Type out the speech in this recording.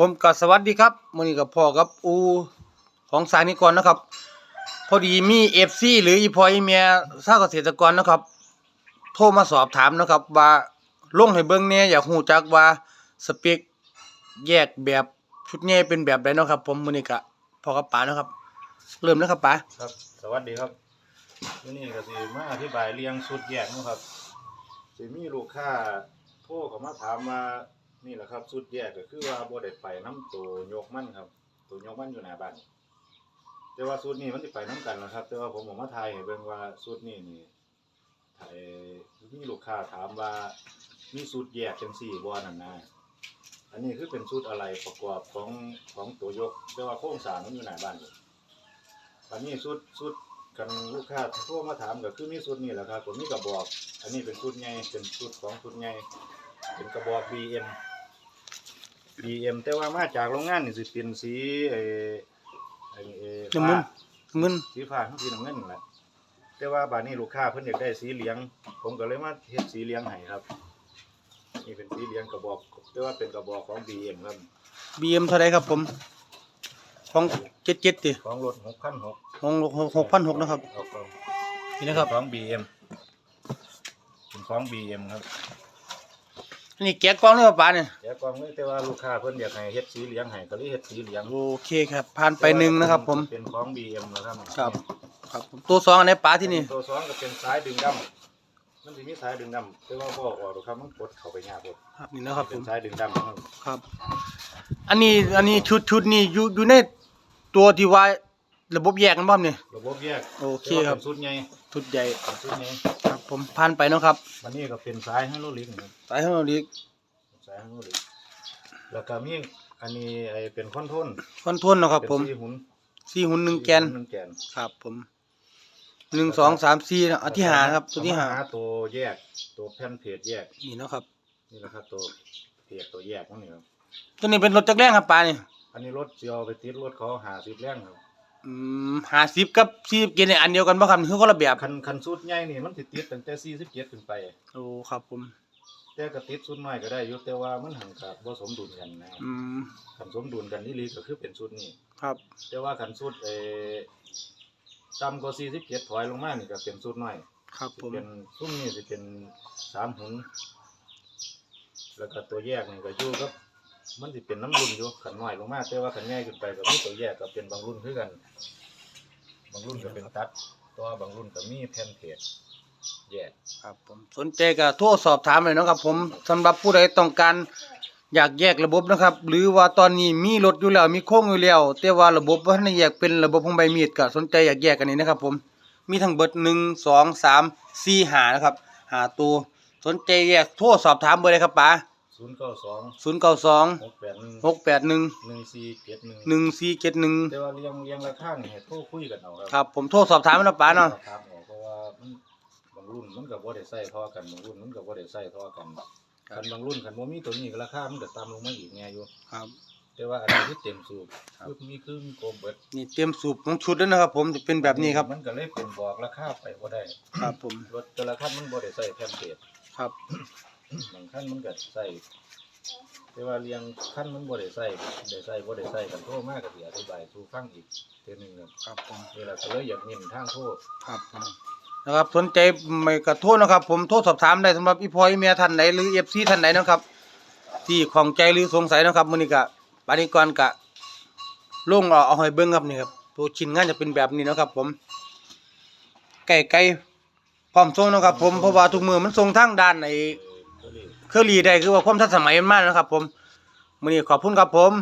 ผมก็สวัสดีครับมื้อนี้กับพ่อกับอูของสายนิกรนะครับ พอดีมี FC หรืออีพออีเมียชาวเกษตรกรนะครับ โทรมาสอบถามนะครับ ว่าลงให้เบิ่งแหน่ยอยากฮู้จักว่าสเปคแยกแบบชุดใหญ่ยเป็นแบบใดเนาะครับ ผมมื้อนี้ก็พ่อกับป๋านะครับ เริ่มแล้วครับป๋าครับ สวัสดีครับวันนี้ก็สิมาอธิบายเรียงสุดแยกนะครับสิมีลูกค้าโทรเข้ามาถามว่า นี่แหละครับสุดแยกก็คือว่าบ่ได้ไปน้ำตัวยกมันครับ ตัวยกมันอยู่หน้าบ้านแต่ว่าสุดนี้มันสิไปน้ำกันนะครับ แต่ว่าผมบอกมาทายให้เบิ่งว่าสุดนี้นี่ไอ้มีลูกค้าถามว่ามีสุดแยกจังซี่บ่นั่นนะอันนี้คือเป็นสุดอะไรประกอบของของตัวยก แต่ว่าโครงสร้างมันอยู่หน้าบ้านอยู่อันนี้สุดสุดกันลูกค้าโทรมาถามก็คือมีสุดนี่แหละครับผมมีกระบอก อันนี้เป็นสุดใหญ่เป็นสุดของสุดใหญ่ เป็นกระบอก BM BM แต่ว่ามาจากโรงงานนี่สิเป็นสีไอ้ไอ้ไอ้น้ำมึฟ้านมึนสีฟ้าทั้งสีน้ำเงินนั่นแหละแต่ว่าบาดนี้ลูกค้าเพิ่นอยากได้สีเหลือง ผมก็เลยมาเฮ็ดสีเหลืองให้ครับ นี่เป็นสีเหลืองกระบอก แต่ว่าเป็นกระบอกของ BM ครับ BM เท่าใดครับผมของ77ติของรถ6,600ของ6,600นะครับ เอาของ นี่นะครับ ของ BM เป็นของ BM ครับอั นนี้แกะกล่องเลยครับป๋าเนี่ยเดี๋ยวกองเลยแต่ว่าลูกค้าเพิ่นอยากให้เฮ็ดสีเหลืองให้ก็เลยเฮ็ดสีเหลืองโอเคครับผ่านไปหนึ่งนะครับ ผมเป็นของ BM นะครับครับครับผมตัวสองอันไหนป๋าที่นี่ตัวสองก็เป็นสายดึงดำมันสิมีสายดึงดำแต่ว่าบ่ออกหรอกครับมันกดเข้าไปยากกดครับนี่นะครับผเป็นมสายดึงดำครับ ครับ อันนี้อันนี้ชุดชุดนี่อยู่อยู่ในตัวที่ว่า ระบบแยกกันบ้างเนี่ย ระบบแยกโอเคครับแต่ว่าเป็นชุดใหญ่ชุดใหญ่เป็นชุดใหญ่ครับผมผ่านไปเนาะครับวันนี้ก็เป็นสายไฮโดรลิกครับสายของเราดีสายไฮโดรลิกแล้วก็มีอันนี้ไอ้เป็นคอนโทรลคอนโทรลเนาะครับ ผมเป็นสี่หุ่นสี่หุ่นหนึ่งแกนหนึ่งแกนครับผมหนึ่งสองสามสี่นะอันที่หานะครับ ตัวที่หาเอมตัวแยกตัวแผ่นเพจแยกนี่เนาะครับ นี่แหละครับตัวเพจตัวแยกนั่นนี่ครับตัวนี้เป็นรถจักรแรงครับปลาเนี่ยอันนี้รถเจียวไปติดรถเขาหาสิบแรงครับ อืมหาสิบกับสี่เกณฑ์ในอันเดียวกันป่ะครับคือคนละแบบคันคันสุดใหญ่นี่มันติดติดตั้งแต่สี่สิบเจ็ดขึ้นไป โอ้ครับผมแต่ก็ติดสุดน้อยก็ได้อยู่แต่ว่ามันห่างกับบ่สมดุลกันนะอืมคันสมดุลกันนี่ลีก็คือเป็นสุดนี้ครับแต่ว่าคันสุดเออต่ำกว่าสี่สิบเจ็ดถอยลงมานี่ก็เป็นสุดน้อยครับสิผมเป็นซุ้มนี่สิเป็นสามหุนแล้วก็ตัวแยกนี่ก็อยู่กับ มันสิเป็นน้ำรุ่นอยู่ขันน้อยลงมากแต่ว่าขันใหญ่ขึ้นไปก็มีตัวแยกก็เป็นบางรุ่นคือกัน บางรุ่นก็เป็นตัดตัวบางรุ่นก็มีแผ่นเพจแยกครับผมสนใจก็โทรสอบถามเลยเนาะครับ ผมสำหรับผู้ใดต้องการอยากแยกระบบนะครับ หรือว่าตอนนี้มีรถอยู่แล้วมีโค้งอยู่แล้วแต่ว่าระบบว่าทันแยกเป็นระบบของใบมีดก็สนใจอยากแยกกันนี่นะครับผมมีทั้งเบิดหนึ่งสองสามสี่หานะครับหาตัวสนใจแยกโทรสอบถามเบอร์เลยครับป๋า ศูนย์เก้าสองศูนย์เก้าสองหกแปดหนึ่งหกแปดหนึ่งหนึ่งสี่เจ็ดหนึ่งหนึ่งสี่เจ็ดหนึ่งแต่ว่าเรียงเรียงราคาเนี่ยโทรคุยกันเอาครับผมโทรสอบถามนะป๋าเนาะครับเอาเพราะว่ามันบางรุ่นมันกับว่าได้ใส่ท่อกันบางรุ่นมันกับว่าได้ใส่ท่อกันคันบางรุ่นคันว่ามีตัวนี้ก็ราคามันก็ต่ำลงมาอีกไงอยู่ครับแต่ว่าอันนี้ที่เต็มสูบคือมีคือมีโกมเบิดนี่เตรียมสูบของชุดแล้วนะครับ ผมจะเป็นแบบนี้ครับมันก็เลยเป็นบอกราคาไปบ่ได้ ครับผมรถแต่ละคันมันบ่ได้ใส่แพมเพจครับ บางคันมันก็ใส่แต่ว่าเรียงคันมันบ่ได้ใส่ได้ใส่บ่ได้ใส่กันโทรมากก็สิอธิบายสู่ฟังอีกเทื่อหนึงครับครับผมนี่แหละก็เลยอยากเน้นทางโทรครับผมนะครับสนใจไม่กระโทษนะครับ ผมโทรสอบถามได้สำหรับอีพอยเมียท่านไหนหรือเอฟซีท่านไหนนะครับ ที่ของใจหรือสงสัยนะครับมื้อนี้ก็ปานิกรกะลงเอาเอาให้เบิ่งครับนี่ครับตัวชิ้นงานจะเป็นแบบนี้นะครับ ผมไก่ไก่พร้อมส่งนะครับ ผมเพราะว่าทุกมือมันส่งทางด้านในเออก็เลย เครื่องรีได้คือว่าความทันสมัยมันมากนะครับ ผมมื้อนี้ขอบคุณครับผม